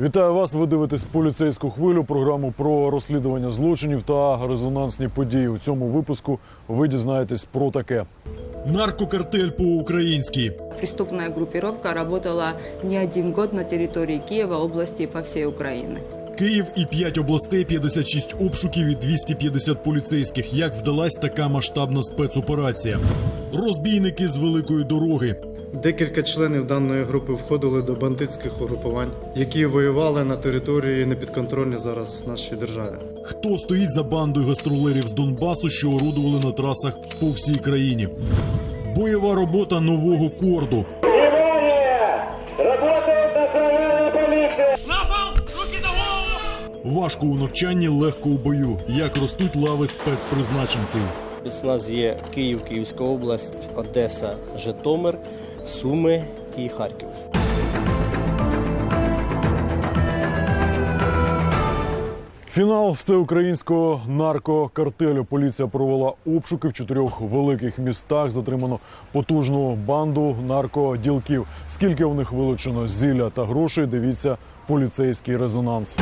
Вітаю вас. Ви дивитесь поліцейську хвилю, програму про розслідування злочинів та резонансні події. У цьому випуску ви дізнаєтесь про таке. Наркокартель по-українськи. Преступная группировка работала не один год на территории Киева, области и по всей Украине. Київ і 5 областей, 56 обшуків і 250 поліцейських. Як вдалась така масштабна спецоперація? Розбійники з великої дороги. Декілька членів даної групи входили до бандитських угрупувань, які воювали на території непідконтрольній зараз нашій державі. Хто стоїть за бандою гастролерів з Донбасу, що орудували на трасах по всій країні? Бойова робота нового корду. Важко у навчанні, легко у бою. Як ростуть лави спецпризначенців. Спецназ є Київ, Київська область, Одеса, Житомир, Суми і Харків. Фінал всеукраїнського наркокартелю. Поліція провела обшуки в чотирьох великих містах. Затримано потужну банду наркоділків. Скільки в них вилучено зілля та грошей? Дивіться поліцейський резонанс.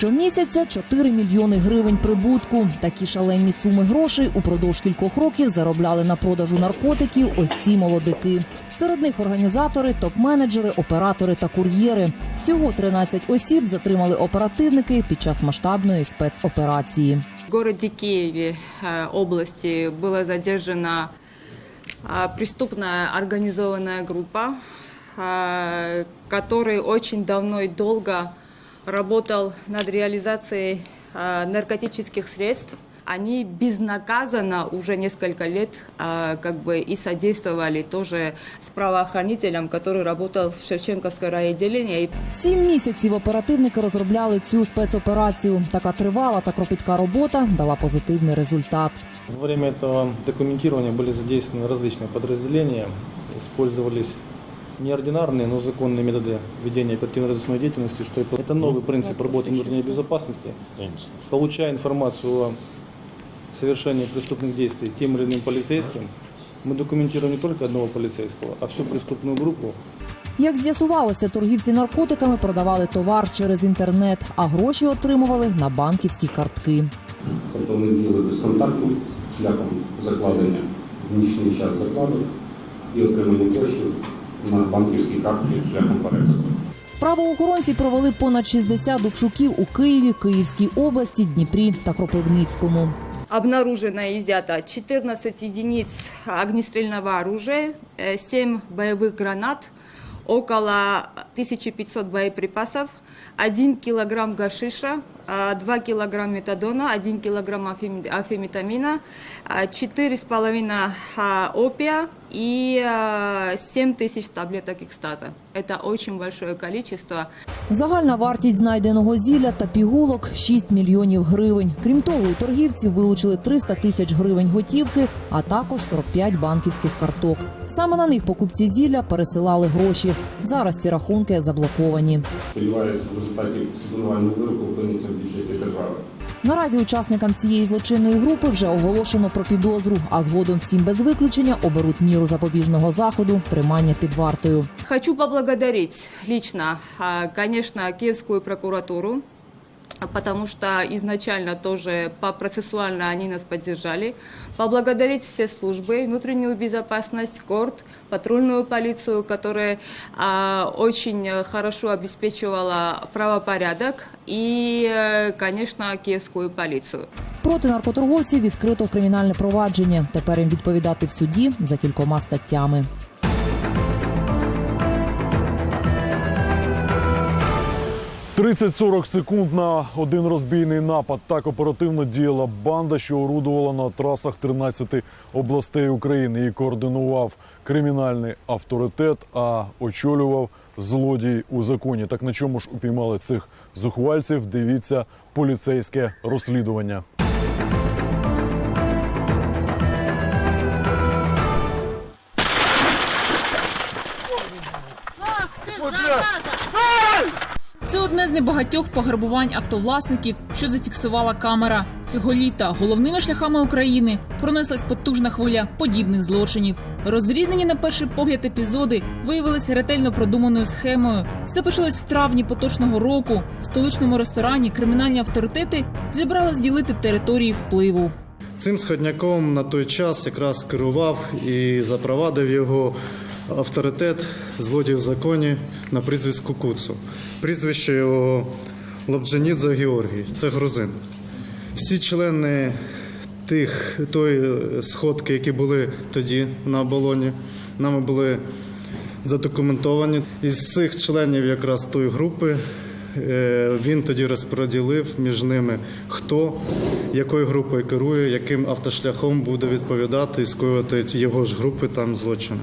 Щомісяця 4 мільйони гривень прибутку. Такі шалені суми грошей упродовж кількох років заробляли на продажу наркотиків ось ці молодики. Серед них організатори, топ-менеджери, оператори та кур'єри. Всього 13 осіб затримали оперативники під час масштабної спецоперації. В городе Киеве, э, области, была задержана а, преступная организованная группа, а, который очень давно и долго работал над реализацией а, наркотических средств. Они безнаказанно уже несколько лет а, как бы и содействовали тоже с правоохранителем, который работал в Шевченковское райотделении. И Сім місяців оперативники розробляли цю спецоперацію. Така тривала та кропітка робота дала позитивний результат. Во время этого документирования были задействованы различные подразделения, использовались неординарные, но законные методы ведения оперативно-розыскной деятельности, что это, это новый принцип работы внутренней безопасности. Получая информацию о совершении преступных действий тем или иным полицейским, мы документируем не только одного полицейского, а всю преступную группу, Як з'ясувалося, торгівці наркотиками продавали товар через інтернет, а гроші отримували на банківські картки. Тобто вони діяли безконтактно шляхом закладення в нічний час закладу і отримання коштів на банківські картки шляхом переказу. Правоохоронці провели понад 60 обшуків у Києві, Київській області, Дніпрі та Кропивницькому. Обнаружено и изъято 14 единиц огнестрельного оружия, 7 боевых гранат, около 1500 боеприпасов, 1 килограмм гашиша, 2 килограмма метадона, 1 килограмм афим- афиметамина, 4,5 а, опия и 7 тысяч таблеток экстаза. Это очень большое количество. Загальна вартість знайденого зілля та пігулок 6 мільйонів гривень. Крім того, у торгівців вилучили 300 тисяч гривень готівки, а також 45 банківських карток. Саме на них покупці зілля пересилали гроші. Зараз ці рахунки заблоковані. Сподіваюся, в результаті обвинувального вироку опиниться в держави. Наразі учасникам цієї злочинної групи вже оголошено про підозру, а згодом всім без виключення оберуть міру запобіжного заходу тримання під вартою. Хочу поблагодарить лично, конечно, Киевскую прокуратуру, потому что изначально тоже по процессуально они нас поддержали Поблагодарить все службы, внутреннюю безопасность, КОРТ, патрульную полицию, которая а, очень э, хорошо обеспечивала правопорядок, и, э, конечно, Киевскую полицию. Проти наркоторговців відкрито кримінальне провадження. Тепер їм відповідати в суді за кількома статтями. «30-40 секунд на один розбійний напад. Так оперативно діяла банда, що орудувала на трасах 13 областей України. Її координував кримінальний авторитет, а очолював злодій у законі. Так на чому ж упіймали цих зухвальців? Дивіться поліцейське розслідування. Це одне з небагатьох пограбувань автовласників, що зафіксувала камера. Цього літа головними шляхами України пронеслась потужна хвиля подібних злочинів. Розрізнені на перший погляд епізоди виявилися ретельно продуманою схемою. Все почалось в травні поточного року. В столичному ресторані кримінальні авторитети зібрали зділити території впливу. Цим сходняком на той час якраз керував і запровадив його авторитет злодій в законі на прізвиську Куцу. Прізвище його Лобджанідзе Георгій, це грузин. Всі члени тих тої сходки, які були тоді на оболоні, нами були задокументовані. Із цих членів якраз тої групи е, він тоді розподілив між ними, хто якою групою керує, яким автошляхом буде відповідати і скоювати його ж групи там злочини.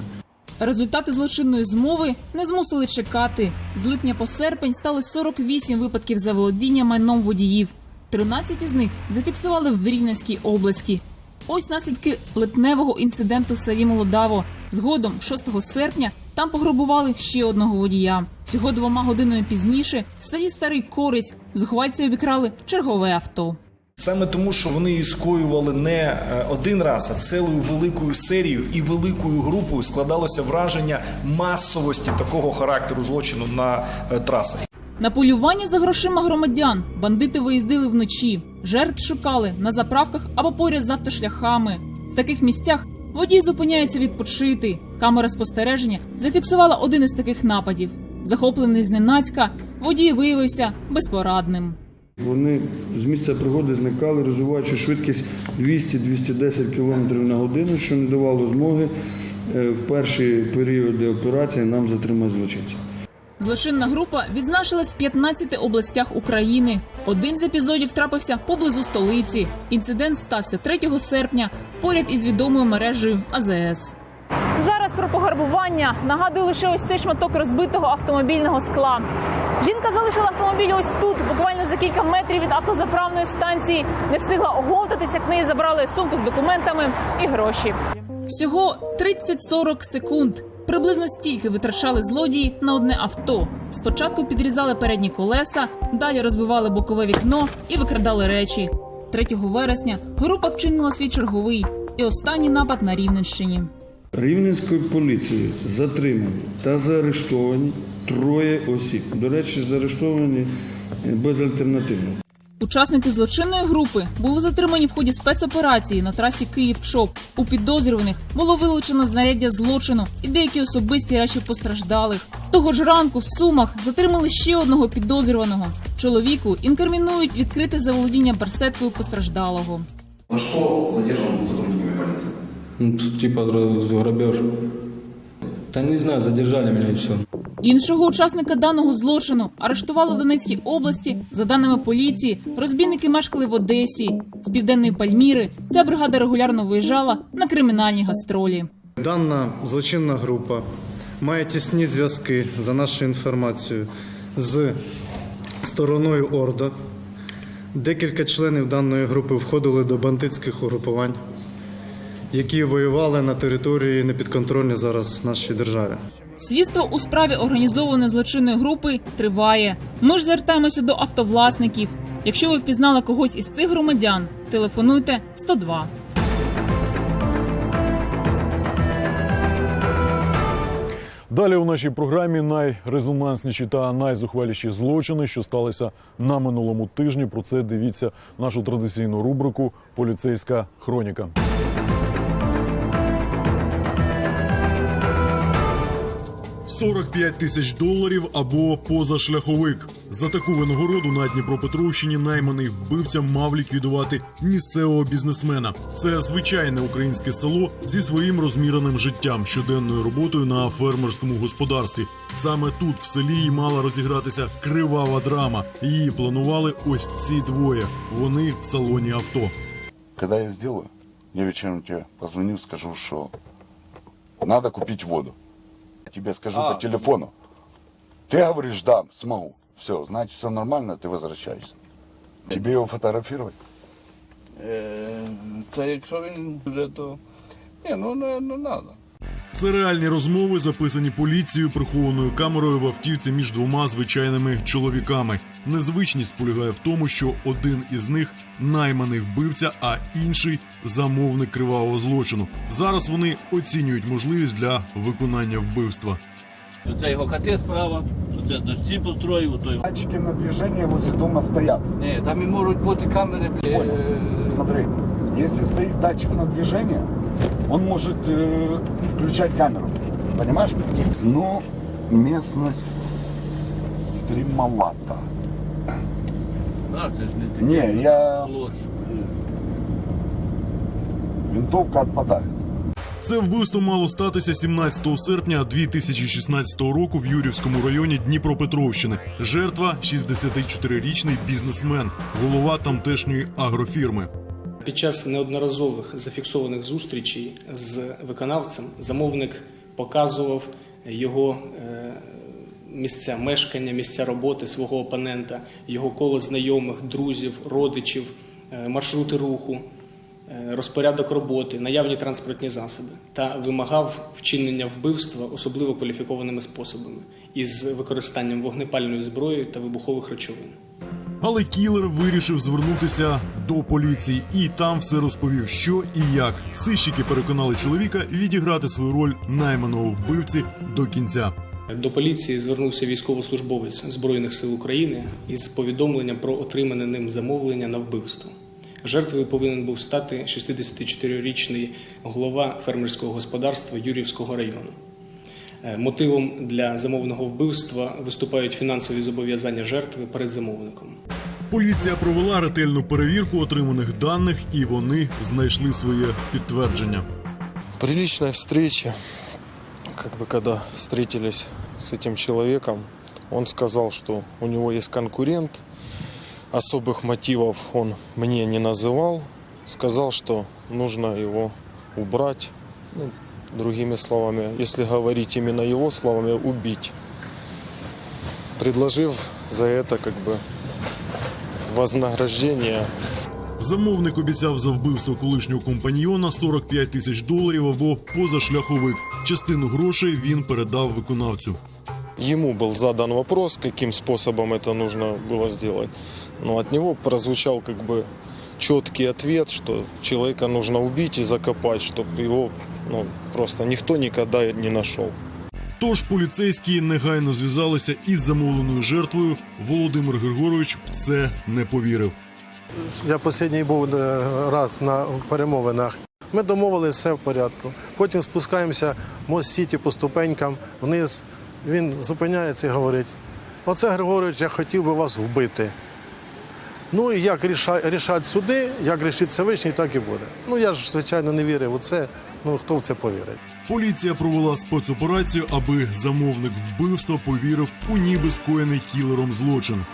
Результати злочинної змови не змусили чекати. З липня по серпень сталося 48 випадків заволодіння майном водіїв. 13 із них зафіксували в Рівненській області. Ось наслідки липневого інциденту в селі Молодаво. Згодом, 6 серпня, там пограбували ще одного водія. Всього двома годинами пізніше в селі Старий Корець зухвальці обікрали чергове авто. Саме тому, що вони її скоювали не е, один раз, а цілою великою серією і великою групою складалося враження масовості такого характеру злочину на е, трасах. На полювання за грошима громадян бандити виїздили вночі. Жертв шукали на заправках або поряд з автошляхами. В таких місцях водії зупиняються відпочити. Камера спостереження зафіксувала один із таких нападів. Захоплений зненацька, водій виявився безпорадним. Вони з місця пригоди зникали, розвиваючи швидкість 200-210 км на годину, що не давало змоги е, в перші періоди операції нам затримати злочинців. Злочинна група відзначилась в 15 областях України. Один з епізодів трапився поблизу столиці. Інцидент стався 3 серпня поряд із відомою мережею АЗС. Зараз про пограбування нагадую лише ось цей шматок розбитого автомобільного скла. Жінка залишила автомобіль ось тут, буквально за кілька метрів від автозаправної станції. Не встигла оговтатися, як в неї забрали сумку з документами і гроші. Всього 30-40 секунд. Приблизно стільки витрачали злодії на одне авто. Спочатку підрізали передні колеса, далі розбивали бокове вікно і викрадали речі. 3 вересня група вчинила свій черговий і останній напад на Рівненщині. Рівненською поліцією затримані та заарештовані троє осіб. До речі, заарештовані безальтернативно. Учасники злочинної групи були затримані в ході спецоперації на трасі Київ-Чоп. У підозрюваних було вилучено знаряддя злочину і деякі особисті речі постраждалих. Того ж ранку в Сумах затримали ще одного підозрюваного. Чоловіку інкримінують відкрите заволодіння барсеткою постраждалого. За что задержан сотрудниками полиции? Ну, типа грабеж. Да не знаю, задержали меня и все. Іншого учасника даного злочину арештували в Донецькій області. За даними поліції, розбійники мешкали в Одесі. З південної Пальміри ця бригада регулярно виїжджала на кримінальні гастролі. Дана злочинна група має тісні зв'язки за нашою інформацією з стороною Орда. Декілька членів даної групи входили до бандитських угрупувань, які воювали на території непідконтрольній зараз нашій державі. Слідство у справі організованої злочинної групи триває. Ми ж звертаємося до автовласників. Якщо ви впізнали когось із цих громадян, телефонуйте 102. Далі у нашій програмі найрезонансніші та найзухваліші злочини, що сталися на минулому тижні. Про це дивіться нашу традиційну рубрику Поліцейська хроніка. – 45 тисяч доларів або позашляховик. За таку винагороду на Дніпропетровщині найманий вбивця мав ліквідувати місцевого бізнесмена. Це звичайне українське село зі своїм розміреним життям, щоденною роботою на фермерському господарстві. Саме тут, в селі, і мала розігратися кривава драма. Її планували ось ці двоє. Вони в салоні авто. Когда я сделаю, я вечером тебе позвоню, скажу, что надо купить воду. Я тебе скажу по телефону. Ты говоришь, да, смогу. Все, значит, все нормально, ты возвращаешься. Тебе его фотографировать? Та якщо він вже то. Ні, ну не, не надо. Це реальні розмови, записані поліцією прихованою камерою в автівці між двома звичайними чоловіками. Незвичність полягає в тому, що один із них найманий вбивця, а інший замовник кривавого злочину. Зараз вони оцінюють можливість для виконання вбивства. Це його хати справа, що це дощі построїв, то. Датчики на движение возле дома стоят. Ні, там і можуть бути камери, бля. е, Смотри, если стоит датчик на движение, он может э, включать камеру. Понимаешь? Ну, местность стремовата. А, це ж не таке. Не, я... Ложь. Винтовка отпадает. Це вбивство мало статися 17 серпня 2016 року в Юрівському районі Дніпропетровщини. Жертва 64-річний бізнесмен, голова тамтешньої агрофірми. Під час неодноразових зафіксованих зустрічей з виконавцем замовник показував його е, місця мешкання, місця роботи свого опонента, його коло знайомих, друзів, родичів, е, маршрути руху, е, розпорядок роботи, наявні транспортні засоби та вимагав вчинення вбивства особливо кваліфікованими способами із використанням вогнепальної зброї та вибухових речовин. Але кілер вирішив звернутися до поліції і там все розповів, що і як. Сищики переконали чоловіка відіграти свою роль найманого вбивці до кінця. До поліції звернувся військовослужбовець Збройних сил України із повідомленням про отримане ним замовлення на вбивство. Жертвою повинен був стати 64-річний голова фермерського господарства Юрівського району. Е, Мотивом для замовного вбивства виступають фінансові зобов'язання жертви перед замовником. Поліція провела ретельну перевірку отриманих даних, і вони знайшли своє підтвердження. Приличная встреча. Как бы когда встретились с этим человеком, он сказал, что у него есть конкурент. Особых мотивов он мне не называл. Сказал, что нужно его убрать. Ну, другими словами, если говорить именно его словами, убить. Предложив за это как бы вознаграждение Замовник обіцяв за вбивство колишнього компаньйона 45 тисяч доларів або позашляховик. Частину грошей він передав виконавцю. Ему был задан вопрос, каким способом это нужно было сделать. Но от него прозвучал как бы четкий ответ, что человека нужно убить и закопать, чтобы его ну, просто никто никогда не нашел. Тож поліцейські негайно зв'язалися із замовленою жертвою. Володимир Григорович в це не повірив. Я останній був е, раз на перемовинах. Ми домовилися, все в порядку. Потім спускаємося мост Сіті по ступенькам вниз. Він зупиняється і говорить: оце Григорович, я хотів би вас вбити. Ну і як ріша- рішать суди, як рішить Всевишній, так і буде. Ну я ж, звичайно, не вірив у це. Ну хто в це повірить? Поліція провела спецоперацію, аби замовник вбивства повірив у ніби скоєний кілером злочин.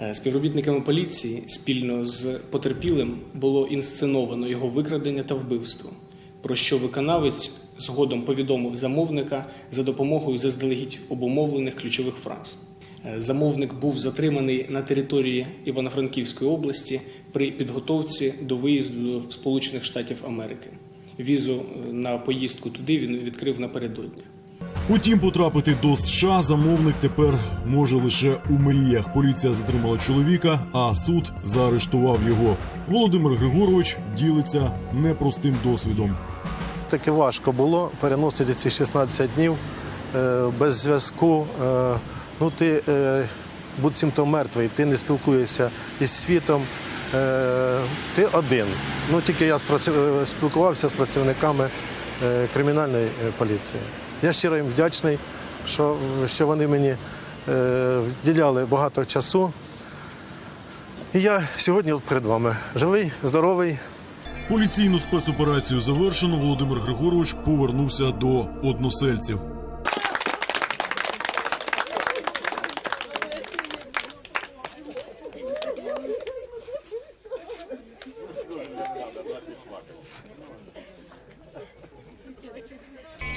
Е, Співробітниками поліції спільно з потерпілим було інсценовано його викрадення та вбивство, про що виконавець згодом повідомив замовника за допомогою заздалегідь обумовлених ключових фраз. Е, Замовник був затриманий на території Івано-Франківської області при підготовці до виїзду до Сполучених Штатів Америки. Візу е, на поїздку туди він відкрив напередодні. Утім, потрапити до США замовник тепер може лише у мріях. Поліція затримала чоловіка, а суд заарештував його. Володимир Григорович ділиться непростим досвідом. Таке важко було переносити ці 16 днів е, без зв'язку. Ну, ти е, буцімто мертвий, ти не спілкуєшся із світом. Е, ти один. Ну, тільки я е, спілкувався з працівниками кримінальної поліції. Я щиро їм вдячний, що, що вони мені вділяли багато часу. І я сьогодні перед вами живий, здоровий. Поліційну спецоперацію завершено. Володимир Григорович повернувся до односельців. –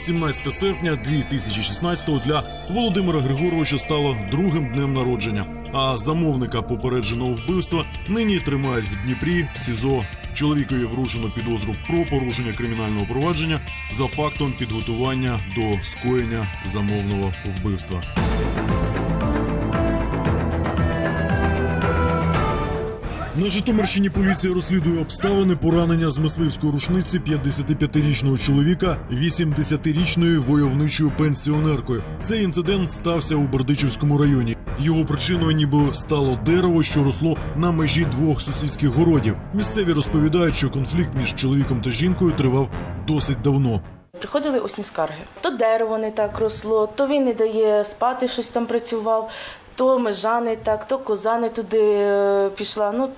17 серпня 2016-го для Володимира Григоровича стало другим днем народження. А замовника попередженого вбивства нині тримають в Дніпрі в СІЗО Чоловікові вручено підозру про порушення кримінального провадження за фактом підготування до скоєння замовного вбивства. На Житомирщині поліція розслідує обставини поранення з мисливської рушниці 55-річного чоловіка 80-річною войовничою пенсіонеркою. Цей інцидент стався у Бердичівському районі. Його причиною ніби стало дерево, що росло на межі двох сусідських городів. Місцеві розповідають, що конфлікт між чоловіком та жінкою тривав досить давно. Приходили усні скарги. То дерево не так росло, то він не дає спати, щось там працював, то межа не так, то коза не туди е, пішла. Ну,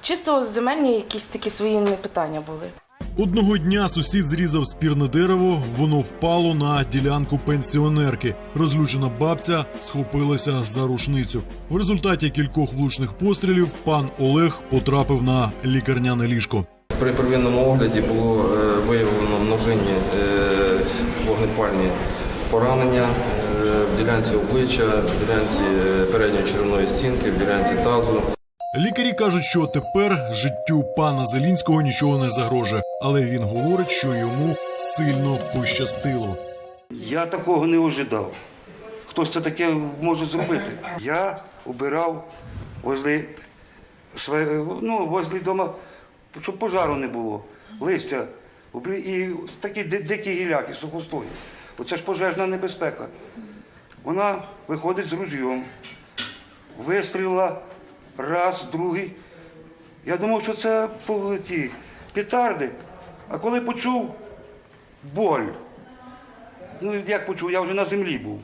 чисто земельні якісь такі свої питання були. Одного дня сусід зрізав спірне дерево, воно впало на ділянку пенсіонерки. Розлючена бабця схопилася за рушницю. В результаті кількох влучних пострілів пан Олег потрапив на лікарняне ліжко. При первинному огляді було е, виявлено множинні е, вогнепальні поранення в ділянці обличчя, в ділянці е, передньої черевної стінки, в ділянці тазу. Лікарі кажуть, що тепер життю пана Зелінського нічого не загрожує, але він говорить, що йому сильно пощастило. Я такого не ожидав. Хтось це таке може зробити. Я обирав возле, своє- ну, возле дома, щоб пожару не було. Листя і такі дикі гіляки, сухостої. Оце ж пожежна небезпека. Вона виходить з ружьом, вистрілила раз, другий. Я думав, що це ті петарди. А коли почув боль, Ну, як почув, я вже на землі був.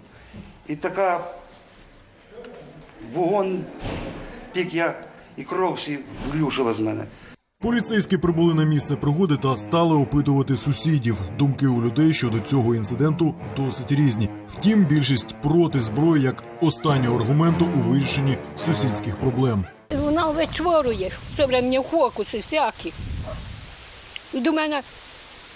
І така вогонь пік я, і кров всі влюшила з мене. Поліцейські прибули на місце пригоди та стали опитувати сусідів. Думки у людей щодо цього інциденту досить різні. Втім, більшість проти зброї як останнього аргументу у вирішенні сусідських проблем. Вона вичворює все время фокуси всякі. І До мене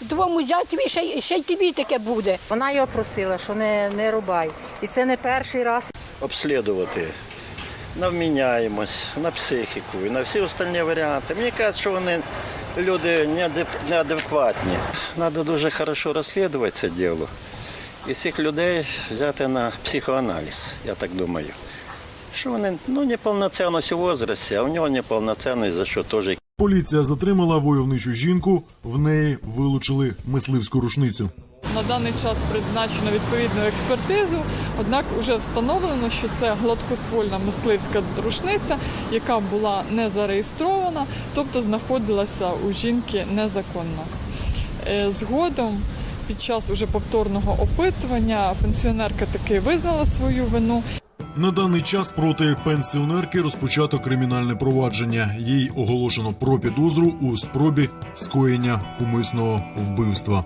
двому зятеві ще, й- ще й тобі таке буде. Вона його просила, що не, не рубай. І це не перший раз. обслідувати на вміняємость, на психіку і на всі остальні варіанти. Мені кажуть, що вони люди неадекватні. Треба дуже хорошо розслідувати це діло. І цих людей взяти на психоаналіз, я так думаю. Що вони ну, неповноцінність у возрасті, а у нього неповноцінність, за що теж Поліція затримала войовничу жінку. В неї вилучили мисливську рушницю. На даний час призначено відповідну експертизу, однак вже встановлено, що це гладкоствольна мисливська рушниця, яка була не зареєстрована, тобто знаходилася у жінки незаконно. Е, Згодом, під час уже повторного опитування, пенсіонерка таки визнала свою вину. На даний час проти пенсіонерки розпочато кримінальне провадження. Їй оголошено про підозру у спробі скоєння умисного вбивства.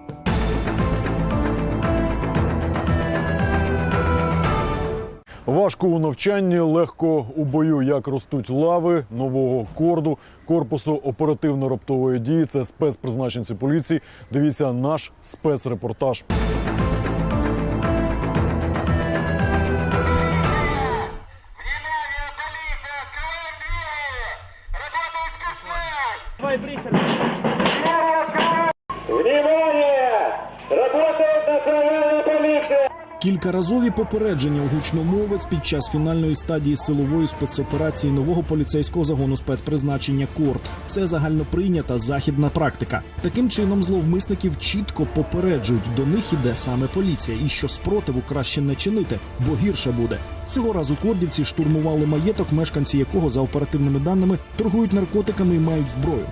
Важко у навчанні, легко у бою, як ростуть лави нового корду корпусу оперативно-раптової дії. Це спецпризначенці поліції. Дивіться наш спецрепортаж. Кількаразові попередження у гучномовець під час фінальної стадії силової спецоперації нового поліцейського загону спецпризначення Корт. Це загальноприйнята західна практика. Таким чином зловмисників чітко попереджують, до них іде саме поліція, і що спротиву краще не чинити, бо гірше буде. Цього разу кордівці штурмували маєток, мешканці якого за оперативними даними торгують наркотиками і мають зброю.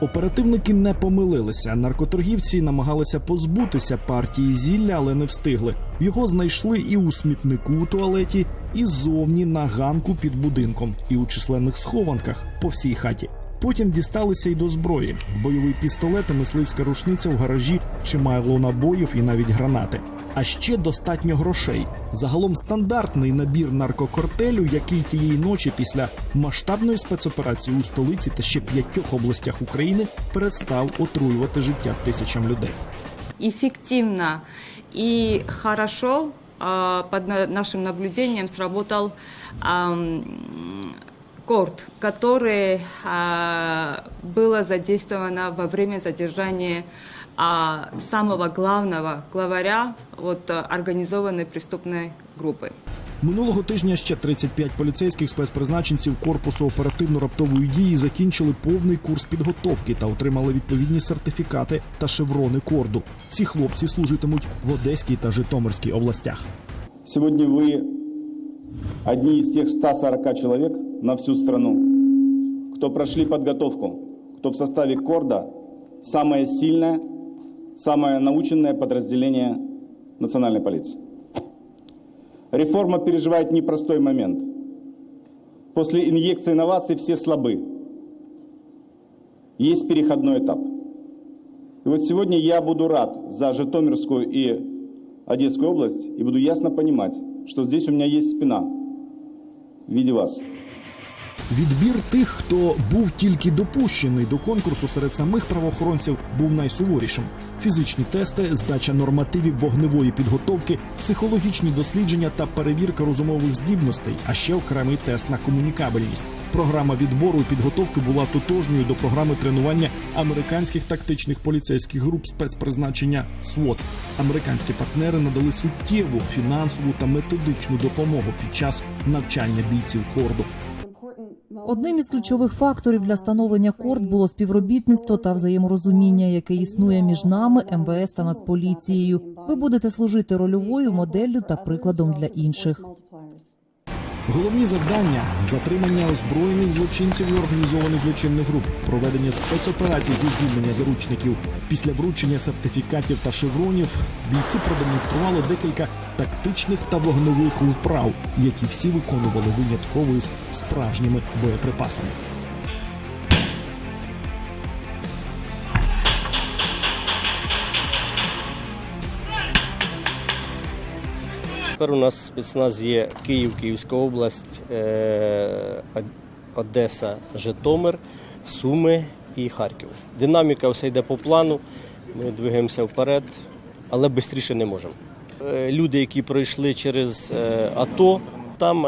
Оперативники не помилилися. Наркоторгівці намагалися позбутися партії зілля, але не встигли. Його знайшли і у смітнику у туалеті, і ззовні на ганку під будинком, і у численних схованках по всій хаті. Потім дісталися й до зброї: бойовий пістолет і мисливська рушниця в гаражі, чимало набоїв і навіть гранати А ще достатньо грошей. Загалом стандартний набір наркокартелю, який тієї ночі після масштабної спецоперації у столиці та ще п'ятьох областях України перестав отруювати життя тисячам людей. Эффективно и хорошо а, под на- нашим наблюдением сработал ам, корд, который а, было задействовано во время задержания а, самого главного главаря вот, а, организованной преступной группы. Минулого тижня ще 35 поліцейських спецпризначенців корпусу оперативно-раптової дії закінчили повний курс підготовки та отримали відповідні сертифікати та шеврони корду. Ці хлопці служитимуть в Одеській та Житомирській областях. Сегодня вы одни из тех 140 человек на всю страну, кто прошли подготовку, кто в составе Корда самое сильное, самое наученное подразделение национальной полиции. Реформа переживает непростой момент. После инъекции инноваций все слабы. Есть переходной этап. И вот сегодня я буду рад за Житомирскую и Одесскую область и буду ясно понимать, что здесь у меня есть спина в виде вас. Відбір тих, хто був тільки допущений до конкурсу серед самих правоохоронців, був найсуворішим. Фізичні тести, здача нормативів вогневої підготовки, психологічні дослідження та перевірка розумових здібностей, а ще окремий тест на комунікабельність. Програма відбору і підготовки була тотожньою до програми тренування американських тактичних поліцейських груп спецпризначення СВОТ. Американські партнери надали суттєву фінансову та методичну допомогу під час навчання бійців корду. Одним із ключових факторів для становлення корд було співробітництво та взаєморозуміння, яке існує між нами, МВС та Нацполіцією. Ви будете служити рольовою моделлю та прикладом для інших. Головні завдання затримання озброєних злочинців і організованих злочинних груп, проведення спецоперацій зі звільнення заручників. Після вручення сертифікатів та шевронів бійці продемонстрували декілька тактичних та вогневих управ, які всі виконували винятково із справжніми боєприпасами. Тепер у нас спецназ є Київ, Київська область, е, Одеса, Житомир, Суми і Харків. Динаміка все йде по плану. Ми двигаємося вперед, але швидше не можемо. Е, Люди, які пройшли через е, АТО, там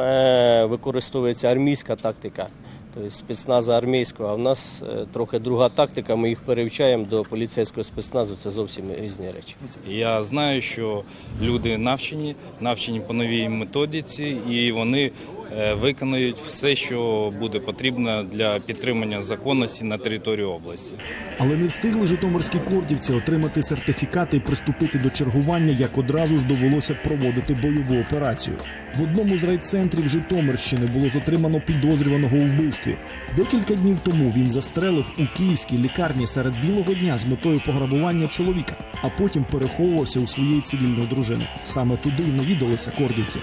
використовується армійська тактика, тобто спецназа армійського. А в нас е, трохи друга тактика. Ми їх перевчаємо до поліцейського спецназу. Це зовсім різні речі. Я знаю, що люди навчені, навчені по новій методиці, і вони е, виконають все, що буде потрібно для підтримання законності на території області. Але не встигли житомирські кордівці отримати сертифікати і приступити до чергування, як одразу ж довелося проводити бойову операцію. В одному з райцентрів Житомирщини було затримано підозрюваного у вбивстві. Декілька днів тому він застрелив у київській лікарні серед білого дня з метою пограбування чоловіка, а потім переховувався у своєї цивільної дружини. Саме туди й навідалися кордівці.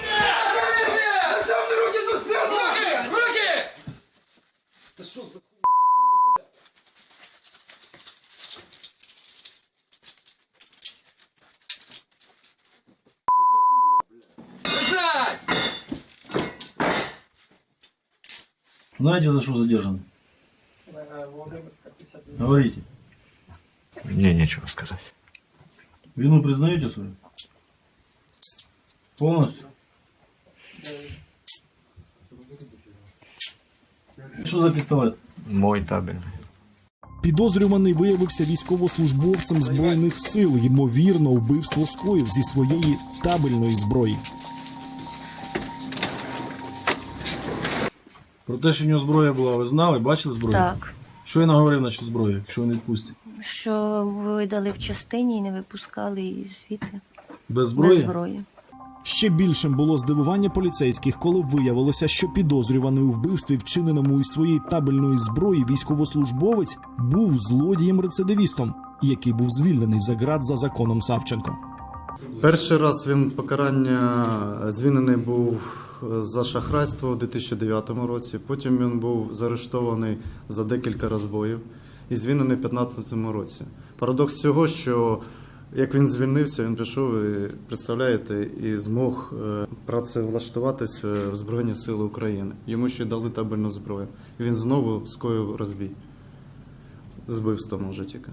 Знаете, за что задержан? Говорите. Мне нечего сказать. Вину признаете свою? Полностью? Что за пистолет? Мой табельный. Підозрюваний виявився військовослужбовцем збройних сил. Ймовірно, вбивство скоїв зі своєї табельної зброї. Про те, що в нього зброя була, ви знали, бачили зброю? Так. Що я наговорив насчет зброї, якщо ви не відпустять? Що видали в частині і не випускали її звідти Без зброї? без зброї. Ще більшим було здивування поліцейських, коли виявилося, що підозрюваний у вбивстві, вчиненому із своєї табельної зброї, військовослужбовець був злодієм-рецидивістом, який був звільнений за ґрат за законом Савченко. Перший раз він покарання звільнений був за шахрайство у 2009 році. Потім він був заарештований за декілька розбоїв і звільнений у 2015 році. Парадокс цього, що як він звільнився, він пішов і представляєте, і змог е, працевлаштуватися в Збройні Сили України. Йому ще й дали табельну зброю. І він знову скоїв розбій. Збивство може тільки.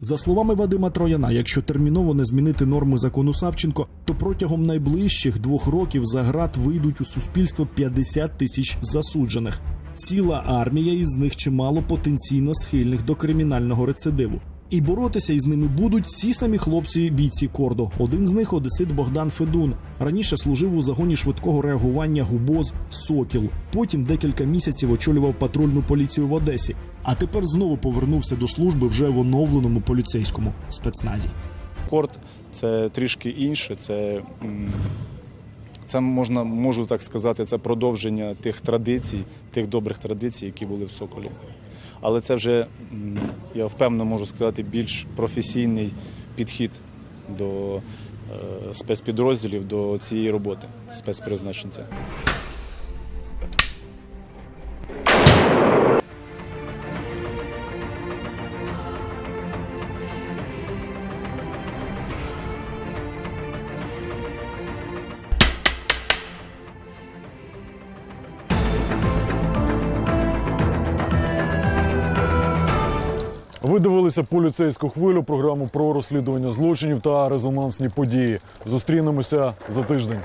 За словами Вадима Трояна, якщо терміново не змінити норми закону Савченко, то протягом найближчих двох років за град вийдуть у суспільство 50 тисяч засуджених. Ціла армія із них чимало потенційно схильних до кримінального рецидиву. І боротися із ними будуть ці самі хлопці бійці Кордо. Один з них одесит Богдан Федун. Раніше служив у загоні швидкого реагування ГУБОЗ Сокіл. Потім декілька місяців очолював патрульну поліцію в Одесі. А тепер знову повернувся до служби вже в оновленому поліцейському спецназі. Корт це трішки інше. Це, це можна, можу так сказати, це продовження тих традицій, тих добрих традицій, які були в Соколі. Але це вже, я впевнено можу сказати, більш професійний підхід до е, спецпідрозділів, до цієї роботи спецпризначенця. Ви поліцейську хвилю, програму про розслідування злочинів та резонансні події. Зустрінемося за тиждень.